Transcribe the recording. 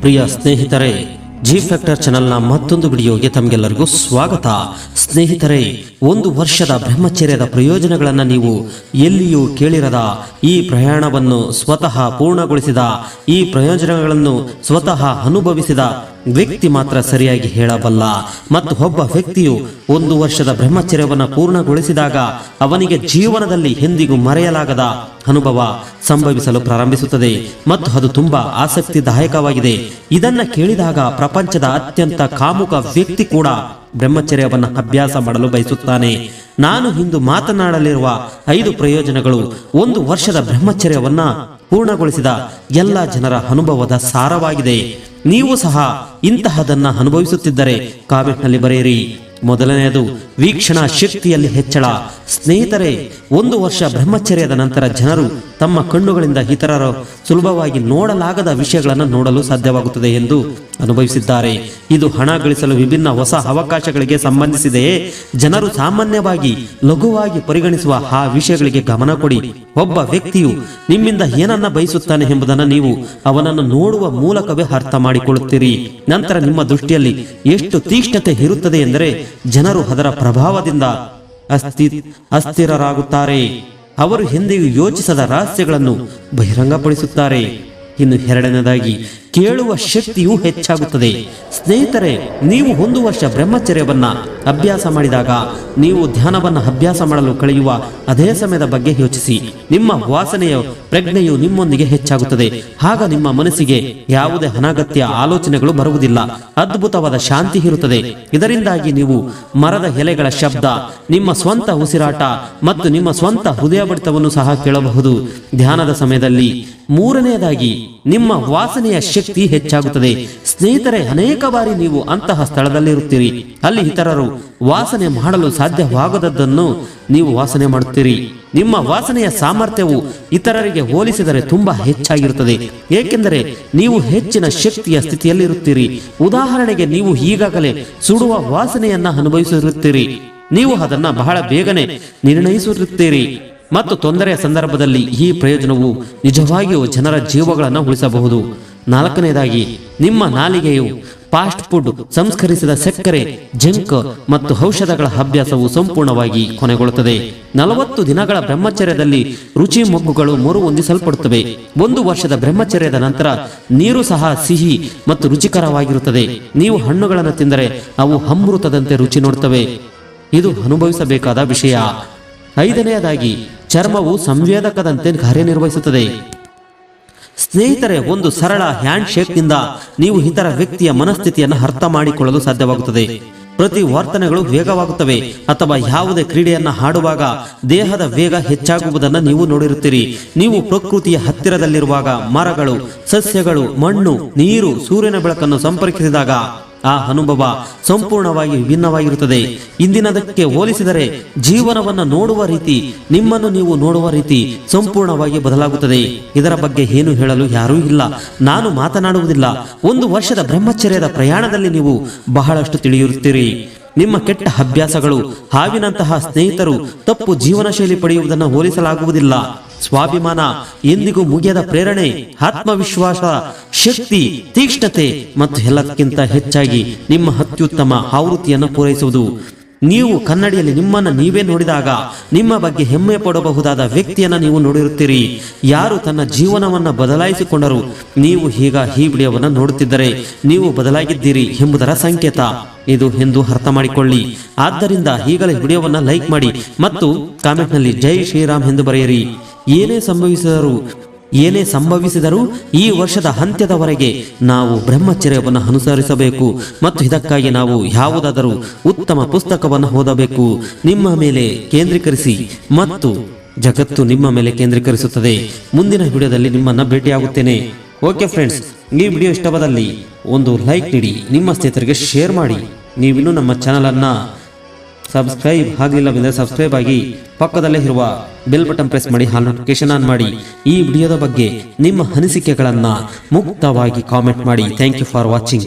ಪ್ರಿಯ ಸ್ನೇಹಿತರೆ G factor ಚಾನೆಲ್ನ ಮತ್ತೊಂದು ವಿಡಿಯೋಗೆ ತಮಗೆಲ್ಲರಿಗೂ ಸ್ವಾಗತ. ಸ್ನೇಹಿತರೆ ಒಂದು ವರ್ಷದ ಬ್ರಹ್ಮಚರ್ಯದ ಪ್ರಯೋಜನಗಳನ್ನು ನೀವು ಎಲ್ಲಿಯೂ ಕೇಳಿರದ ಈ ಪ್ರಯಾಣವನ್ನು ಸ್ವತಃ ಪೂರ್ಣಗೊಳಿಸಿದ, ಈ ಪ್ರಯೋಜನಗಳನ್ನು ಸ್ವತಃ ಅನುಭವಿಸಿದ ವ್ಯಕ್ತಿ ಮಾತ್ರ ಸರಿಯಾಗಿ ಹೇಳಬಲ್ಲ. ಮತ್ತು ಒಬ್ಬ ವ್ಯಕ್ತಿಯು ಒಂದು ವರ್ಷದ ಬ್ರಹ್ಮಚರ್ಯವನ್ನು ಪೂರ್ಣಗೊಳಿಸಿದಾಗ ಅವನಿಗೆ ಜೀವನದಲ್ಲಿ ಎಂದಿಗೂ ಮರೆಯಲಾಗದ ಅನುಭವ ಸಂಭವಿಸಲು ಪ್ರಾರಂಭಿಸುತ್ತದೆ. ಮತ್ತು ಅದು ತುಂಬಾ ಆಸಕ್ತಿದಾಯಕವಾಗಿದೆ. ಇದನ್ನ ಕೇಳಿದಾಗ ಪ್ರಪಂಚದ ಅತ್ಯಂತ ಕಾಮುಕ ವ್ಯಕ್ತಿ ಕೂಡ ಬ್ರಹ್ಮಚರ್ಯವನ್ನು ಅಭ್ಯಾಸ ಮಾಡಲು ಬಯಸುತ್ತಾನೆ. ನಾನು ಇಂದು ಮಾತನಾಡಲಿರುವ ಐದು ಪ್ರಯೋಜನಗಳು. ಒಂದು ವರ್ಷದ ಬ್ರಹ್ಮಚರ್ಯವನ್ನ ಪೂರ್ಣಗೊಳಿಸಿದ ಎಲ್ಲ ಜನರ ಅನುಭವದ ಸಾರವಾಗಿದೆ. ನೀವು ಸಹ ಇಂತಹದನ್ನ ಅನುಭವಿಸುತ್ತಿದ್ದರೆ ಕಾಮೆಂಟ್ನಲ್ಲಿ ಬರೆಯಿರಿ. ಮೊದಲನೆಯದು, ವೀಕ್ಷಣಾ ಶಕ್ತಿಯಲ್ಲಿ ಹೆಚ್ಚಳ. ಸ್ನೇಹಿತರೆ, ಒಂದು ವರ್ಷ ಬ್ರಹ್ಮಚರ್ಯದ ನಂತರ ಜನರು ತಮ್ಮ ಕಣ್ಣುಗಳಿಂದ ಇತರರು ಸುಲಭವಾಗಿ ನೋಡಲಾಗದ ವಿಷಯಗಳನ್ನು ನೋಡಲು ಸಾಧ್ಯವಾಗುತ್ತದೆ ಎಂದು ಅನುಭವಿಸಿದ್ದಾರೆ. ಇದು ಹಣ ಗಳಿಸಲು ವಿಭಿನ್ನ ಹೊಸ ಅವಕಾಶಗಳಿಗೆ ಸಂಬಂಧಿಸಿದೆಯೇ? ಜನರು ಸಾಮಾನ್ಯವಾಗಿ ಲಘುವಾಗಿ ಪರಿಗಣಿಸುವ ಆ ವಿಷಯಗಳಿಗೆ ಗಮನ ಕೊಡಿ. ಒಬ್ಬ ವ್ಯಕ್ತಿಯು ನಿಮ್ಮಿಂದ ಏನನ್ನ ಬಯಸುತ್ತಾನೆ ಎಂಬುದನ್ನು ನೀವು ಅವನನ್ನು ನೋಡುವ ಮೂಲಕವೇ ಅರ್ಥ ಮಾಡಿಕೊಳ್ಳುತ್ತೀರಿ. ನಂತರ ನಿಮ್ಮ ದೃಷ್ಟಿಯಲ್ಲಿ ಎಷ್ಟು ತೀಕ್ಷ್ಣತೆ ಇರುತ್ತದೆ ಎಂದರೆ ಜನರು ಅದರ ಪ್ರಭಾವದಿಂದ ಅಸ್ಥಿ ಅಸ್ಥಿರರಾಗುತ್ತಾರೆ. ಅವರು ಹಿಂದೆಯೂ ಯೋಚಿಸದ ರಹಸ್ಯಗಳನ್ನು ಬಹಿರಂಗಪಡಿಸುತ್ತಾರೆ. ಇನ್ನು ಎರಡನೇದಾಗಿ ಕೇಳುವ ಶಕ್ತಿಯೂ ಹೆಚ್ಚಾಗುತ್ತದೆ. ಸ್ನೇಹಿತರೆ ನೀವು ಒಂದು ವರ್ಷ ಬ್ರಹ್ಮಚರ್ಯವನ್ನ ಅಭ್ಯಾಸ ಮಾಡಿದಾಗ ನೀವು ಧ್ಯಾನವನ್ನ ಅಭ್ಯಾಸ ಮಾಡಲು ಕಳೆಯುವ ಅದೇ ಸಮಯದ ಬಗ್ಗೆ ಯೋಚಿಸಿ. ನಿಮ್ಮ ವಾಸನೆಯ ಪ್ರಜ್ಞೆಯು ನಿಮ್ಮೊಂದಿಗೆ ಹೆಚ್ಚಾಗುತ್ತದೆ. ಆಗ ನಿಮ್ಮ ಮನಸ್ಸಿಗೆ ಯಾವುದೇ ಅನಗತ್ಯ ಆಲೋಚನೆಗಳು ಬರುವುದಿಲ್ಲ. ಅದ್ಭುತವಾದ ಶಾಂತಿ ಇರುತ್ತದೆ. ಇದರಿಂದಾಗಿ ನೀವು ಮರದ ಎಲೆಗಳ ಶಬ್ದ ನಿಮ್ಮ ಸ್ವಂತ ಉಸಿರಾಟ ಮತ್ತು ನಿಮ್ಮ ಸ್ವಂತ ಹೃದಯ ಬಡಿತವನ್ನು ಸಹ ಕೇಳಬಹುದು. ಧ್ಯಾನದ ಸಮಯದಲ್ಲಿ ಮೂರನೆಯದಾಗಿ ನಿಮ್ಮ ವಾಸನೆಯ ಶಕ್ತಿ ಹೆಚ್ಚಾಗುತ್ತದೆ. ಸ್ನೇಹಿತರೆ, ಅನೇಕ ಬಾರಿ ನೀವು ಅಂತಹ ಸ್ಥಳದಲ್ಲಿರುತ್ತೀರಿ. ಅಲ್ಲಿ ಇತರರು ವಾಸನೆ ಮಾಡಲು ಸಾಧ್ಯವಾಗದದ್ದನ್ನು ನೀವು ವಾಸನೆ ಮಾಡುತ್ತೀರಿ. ನಿಮ್ಮ ವಾಸನೆಯ ಸಾಮರ್ಥ್ಯವು ಇತರರಿಗೆ ಹೋಲಿಸಿದರೆ ತುಂಬಾ ಹೆಚ್ಚಾಗಿರುತ್ತದೆ. ಏಕೆಂದರೆ, ನೀವು ಹೆಚ್ಚಿನ ಶಕ್ತಿಯ ಸ್ಥಿತಿಯಲ್ಲಿರುತ್ತೀರಿ. ಉದಾಹರಣೆಗೆ, ನೀವು ಈಗಾಗಲೇ ಸುಡುವ ವಾಸನೆಯನ್ನ ಅನುಭವಿಸಿರುತ್ತೀರಿ ನೀವು ಅದನ್ನ ಬಹಳ ಬೇಗನೆ ನಿರ್ಣಯಿಸಿರುತ್ತೀರಿ ಮತ್ತು ತೊಂದರೆಯ ಸಂದರ್ಭದಲ್ಲಿ ಈ ಪ್ರಯೋಜನವು ನಿಜವಾಗಿಯೂ ಜನರ ಜೀವಗಳನ್ನು ಉಳಿಸಬಹುದು. ನಾಲ್ಕನೇದಾಗಿ, ನಿಮ್ಮ ನಾಲಿಗೆಯು ಫಾಸ್ಟ್ ಫುಡ್, ಸಂಸ್ಕರಿಸಿದ ಸಕ್ಕರೆ, ಜಂಕ್ ಮತ್ತು ಔಷಧಗಳ ಅಭ್ಯಾಸವು ಸಂಪೂರ್ಣವಾಗಿ ಕೊನೆಗೊಳ್ಳುತ್ತದೆ. ನಲವತ್ತು ದಿನಗಳ ಬ್ರಹ್ಮಚರ್ಯದಲ್ಲಿ ರುಚಿ ಮೊಗ್ಗುಗಳು ಮರುಹೊಂದಿಸಲ್ಪಡುತ್ತವೆ. ಒಂದು ವರ್ಷದ ಬ್ರಹ್ಮಚರ್ಯದ ನಂತರ ನೀರು ಸಹ ಸಿಹಿ ಮತ್ತು ರುಚಿಕರವಾಗಿರುತ್ತದೆ. ನೀವು ಹಣ್ಣುಗಳನ್ನು ತಿಂದರೆ ಅವು ಅಮೃತದಂತೆ ರುಚಿ ನೋಡುತ್ತವೆ. ಇದು ಅನುಭವಿಸಬೇಕಾದ ವಿಷಯ. ಐದನೆಯದಾಗಿ ಚರ್ಮವು ಸಂವೇದಕದಂತೆ ಕಾರ್ಯನಿರ್ವಹಿಸುತ್ತದೆ. ಸ್ನೇಹಿತರೆ, ಒಂದು ಸರಳ ಹ್ಯಾಂಡ್ ಶೇಕ್ನಿಂದ ನೀವು ಇತರ ವ್ಯಕ್ತಿಯ ಮನಸ್ಥಿತಿಯನ್ನು ಅರ್ಥ ಮಾಡಿಕೊಳ್ಳಲು ಸಾಧ್ಯವಾಗುತ್ತದೆ. ಪ್ರತಿ ವರ್ತನೆಗಳು ವೇಗವಾಗುತ್ತವೆ ಅಥವಾ ಯಾವುದೇ ಕ್ರೀಡೆಯನ್ನು ಆಡುವಾಗ ದೇಹದ ವೇಗ ಹೆಚ್ಚಾಗುವುದನ್ನು ನೀವು ನೋಡಿರುತ್ತೀರಿ. ನೀವು ಪ್ರಕೃತಿಯ ಹತ್ತಿರದಲ್ಲಿರುವಾಗ ಮರಗಳು, ಸಸ್ಯಗಳು, ಮಣ್ಣು, ನೀರು, ಸೂರ್ಯನ ಬೆಳಕನ್ನು ಸಂಪರ್ಕಿಸಿದಾಗ ಆ ಅನುಭವ ಸಂಪೂರ್ಣವಾಗಿ ವಿಭಿನ್ನವಾಗಿರುತ್ತದೆ ಇಂದಿನದಕ್ಕೆ ಹೋಲಿಸಿದರೆ ಜೀವನವನ್ನು ನೋಡುವ ರೀತಿ, ನಿಮ್ಮನ್ನು ನೀವು ನೋಡುವ ರೀತಿ ಸಂಪೂರ್ಣವಾಗಿ ಬದಲಾಗುತ್ತದೆ. ಇದರ ಬಗ್ಗೆ ಏನು ಹೇಳಲು ಯಾರೂ ಇಲ್ಲ. ನಾನು ಮಾತನಾಡುವುದಿಲ್ಲ. ಒಂದು ವರ್ಷದ ಬ್ರಹ್ಮಚರ್ಯದ ಪ್ರಯಾಣದಲ್ಲಿ ನೀವು ಬಹಳಷ್ಟು ತಿಳಿಯುತ್ತೀರಿ. ನಿಮ್ಮ ಕೆಟ್ಟ ಅಭ್ಯಾಸಗಳು, ಹಾವಿನಂತಹ ಸ್ನೇಹಿತರು ತಪ್ಪು ಜೀವನ ಶೈಲಿ ಪಡೆಯುವುದನ್ನು ಹೋಲಿಸಲಾಗುವುದಿಲ್ಲ. ಸ್ವಾಭಿಮಾನ ಎಂದಿಗೂ ಮುಗಿಯದ ಪ್ರೇರಣೆ, ಆತ್ಮವಿಶ್ವಾಸ, ಶಕ್ತಿ, ತೀಕ್ಷ್ಣತೆ ಮತ್ತು ಎಲ್ಲಕ್ಕಿಂತ ಹೆಚ್ಚಾಗಿ ನಿಮ್ಮ ಅತ್ಯುತ್ತಮ ಆವೃತ್ತಿಯನ್ನು ಪೂರೈಸುವುದು. ನೀವು ಕನ್ನಡಿಯಲ್ಲಿ ನಿಮ್ಮನ್ನು ನೀವೇ ನೋಡಿದಾಗ ನಿಮ್ಮ ಬಗ್ಗೆ ಹೆಮ್ಮೆ ಪಡಬಹುದಾದ ವ್ಯಕ್ತಿಯನ್ನ ನೀವು ನೋಡಿರುತ್ತೀರಿ. ಯಾರು ತನ್ನ ಜೀವನವನ್ನ ಬದಲಾಯಿಸಿಕೊಂಡರು, ನೀವು ಈಗ ಈ ವಿಡಿಯೋವನ್ನು ನೋಡುತ್ತಿದ್ದರೆ ನೀವು ಬದಲಾಗಿದ್ದೀರಿ ಎಂಬುದರ ಸಂಕೇತ. ಇದು ಎಂದು ಅರ್ಥ ಮಾಡಿಕೊಳ್ಳಿ. ಆದ್ದರಿಂದ ಈಗಲೇ ವಿಡಿಯೋವನ್ನ ಲೈಕ್ ಮಾಡಿ ಮತ್ತು ಕಾಮೆಂಟ್ನಲ್ಲಿ ಜೈ ಶ್ರೀರಾಮ್ ಎಂದು ಬರೆಯಿರಿ. ಏನೇ ಸಂಭವಿಸಿದರೂ ಏನೇ ಸಂಭವಿಸಿದರೂ ಈ ವರ್ಷದ ಅಂತ್ಯದವರೆಗೆ ನಾವು ಬ್ರಹ್ಮಚರ್ಯವನ್ನು ಅನುಸರಿಸಬೇಕು ಮತ್ತು ಇದಕ್ಕಾಗಿ ನಾವು ಯಾವುದಾದರೂ ಉತ್ತಮ ಪುಸ್ತಕವನ್ನು ಓದಬೇಕು. ನಿಮ್ಮ ಮೇಲೆ ಕೇಂದ್ರೀಕರಿಸಿ ಮತ್ತು ಜಗತ್ತು ನಿಮ್ಮ ಮೇಲೆ ಕೇಂದ್ರೀಕರಿಸುತ್ತದೆ. ಮುಂದಿನ ವಿಡಿಯೋದಲ್ಲಿ ನಿಮ್ಮನ್ನು ಭೇಟಿಯಾಗುತ್ತೇನೆ. ಓಕೆ ಫ್ರೆಂಡ್ಸ್, ಈ ವಿಡಿಯೋ ಇಷ್ಟವಾದಲ್ಲಿ ಒಂದು ಲೈಕ್ ನೀಡಿ, ನಿಮ್ಮ ಸ್ನೇಹಿತರಿಗೆ ಶೇರ್ ಮಾಡಿ. ನೀವಿನ್ನೂ ನಮ್ಮ ಚಾನಲನ್ನು ಸಬ್ಸ್ಕ್ರೈಬ್ ಆಗಲಿಲ್ಲವೆಂದರೆ ಸಬ್ಸ್ಕ್ರೈಬ್ ಆಗಿ ಪಕ್ಕದಲ್ಲೇ ಇರುವ ಬೆಲ್ ಬಟನ್ ಪ್ರೆಸ್ ಮಾಡಿ ಹಾಲ್ ನೋಟಿಫಿಕೇಶನ್ ಆನ್ ಮಾಡಿ. ಈ ವಿಡಿಯೋದ ಬಗ್ಗೆ ನಿಮ್ಮ ಅನಿಸಿಕೆಗಳನ್ನು ಮುಕ್ತವಾಗಿ ಕಾಮೆಂಟ್ ಮಾಡಿ. Thank you for watching